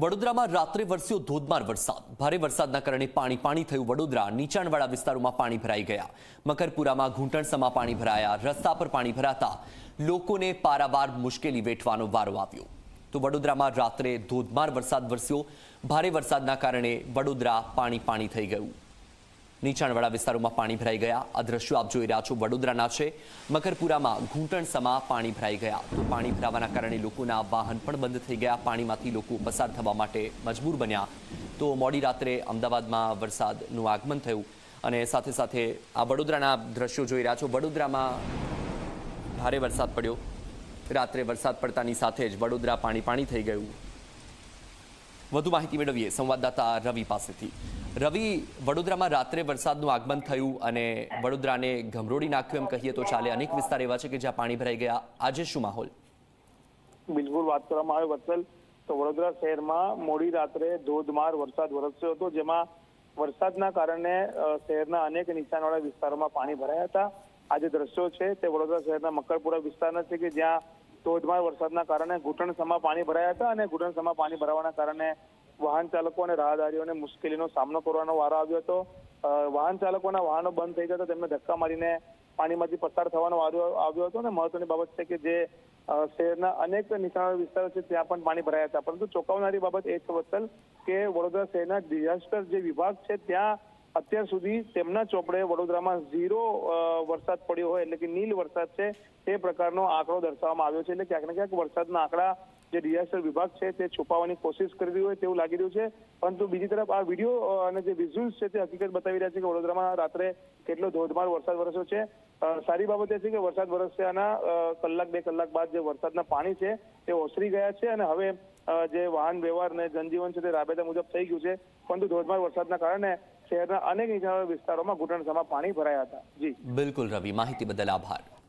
વડોદરામાં રાત્રે વરસ્યો ધોધમાર વરસાદ. ભારે વરસાદના કારણે પાણી પાણી થયું. વડોદરા, નીચાણવાળા વિસ્તારોમાં પાણી ભરાઈ ગયા. મકરપુરામાં ઘૂંટણસમાં પાણી ભરાયા. રસ્તા પર પાણી ભરાતા લોકોને પારાવાર મુશ્કેલી વેઠવાનો વારો આવ્યો. તો વડોદરામાં રાત્રે ધોધમાર વરસાદ વરસ્યો. ભારે વરસાદના કારણે વડોદરા પાણી પાણી થઈ ગયું. નીચાણવાળા વિસ્તારોમાં પાણી ભરાઈ ગયા. આ દ્રશ્યો આપ જોઈ રહ્યા છો. વડોદરાના છે. મકરપુરામાં ઘૂંટણસમા પાણી ભરાઈ ગયા. તો પાણી ભરાવાના કારણે લોકોના વાહન પણ બંધ થઈ ગયા. પાણીમાંથી લોકો પસાર થવા માટે મજબૂર બન્યા. તો મોડી રાત્રે અમદાવાદમાં વરસાદનું આગમન થયું. અને સાથે સાથે આ વડોદરાના દ્રશ્યો જોઈ રહ્યા છો. વડોદરામાં ભારે વરસાદ પડ્યો. રાત્રે વરસાદ પડતાની સાથે જ વડોદરા પાણી પાણી થઈ ગયું. વધુ માહિતી મેળવીએ. સંવાદદાતા રવિ પાસેથી. રવિ, વડોદરામાં રાત્રે વરસાદનું આગમન થયું અને વડોદરાને ગમરોડી નાખ્યું એમ કહીએ તો ચાલે અનેક વિસ્તાર એવા છે કે જ્યાં પાણી ભરાઈ ગયા. આજે શું માહોલ? બિલકુલ વાત કરવામાં આવે વત્સલ. તો વડોદરા શહેરમાં મોડી રાત્રે ધોધમાર વરસાદ વરસ્યો હતો, જેમાં વરસાદના કારણે શહેરના અનેક નીચાણવાળા વિસ્તારોમાં પાણી ભરાયા હતા. આ જે દ્રશ્યો છે તે વડોદરા શહેરના મકરપુરા વિસ્તારના છે કે જ્યાં ધોધમાર વરસાદના કારણે ઘૂંટણસમાં પાણી ભરાયા હતા અને ઘૂંટણસમાં પાણી ભરાવાના કારણે વાહન ચાલકો અને રાહદારીઓને મુશ્કેલીનો સામનો કરવાનો વારો આવ્યો હતો. વાહન ચાલકોના વાહનો બંધ થઈ ગયા હતા તેમને ધક્કા મારીને પાણીમાંથી પસાર થવાનો વારો આવ્યો હતો અને મહત્વની બાબત છે કે જે શહેરના અનેક નીચાણવાળા વિસ્તારો છે ત્યાં પણ પાણી ભરાયા હતા. પરંતુ ચોંકાવનારી બાબત એ છે વત્સલ કે વડોદરા શહેરના ડિઝાસ્ટર જે વિભાગ છે ત્યાં અત્યાર સુધી તેમના ચોપડે વડોદરામાં ઝીરો વરસાદ પડ્યો હોય એટલે કે નીલ વરસાદ છે તે પ્રકારનો આંકડો દર્શાવવામાં આવ્યો છે એટલે ક્યાંક ને ક્યાંક વરસાદના આંકડા જે ડિઝાસ્ટર વિભાગ છે તે છુપાવવાની કોશિશ કરી રહ્યું હોય તેવું લાગી રહ્યું છે. પરંતુ બીજી તરફ આ વીડિયો અને જે વિઝ્યુઅલ્સ છે તે હકીકત બતાવી રહ્યા છે કે વડોદરામાં રાત્રે કેટલો ધોધમાર વરસાદ વરસ્યો છે. સારી બાબત એ છે કે વરસાદ વરસ્યાના કલાક બે કલાક બાદ જે વરસાદના પાણી છે તે ઓસરી ગયા છે અને હવે જે વાહન વ્યવહાર ને જનજીવન છે તે રાબેતા મુજબ થઈ ગયું છે. પરંતુ ધોધમાર વરસાદના કારણે શહેરના અનેક નીચાણવાળા વિસ્તારોમાં ઘૂંટણસમાં પાણી ભરાયા હતા. જી. બિલકુલ રવિ, માહિતી બદલ આભાર.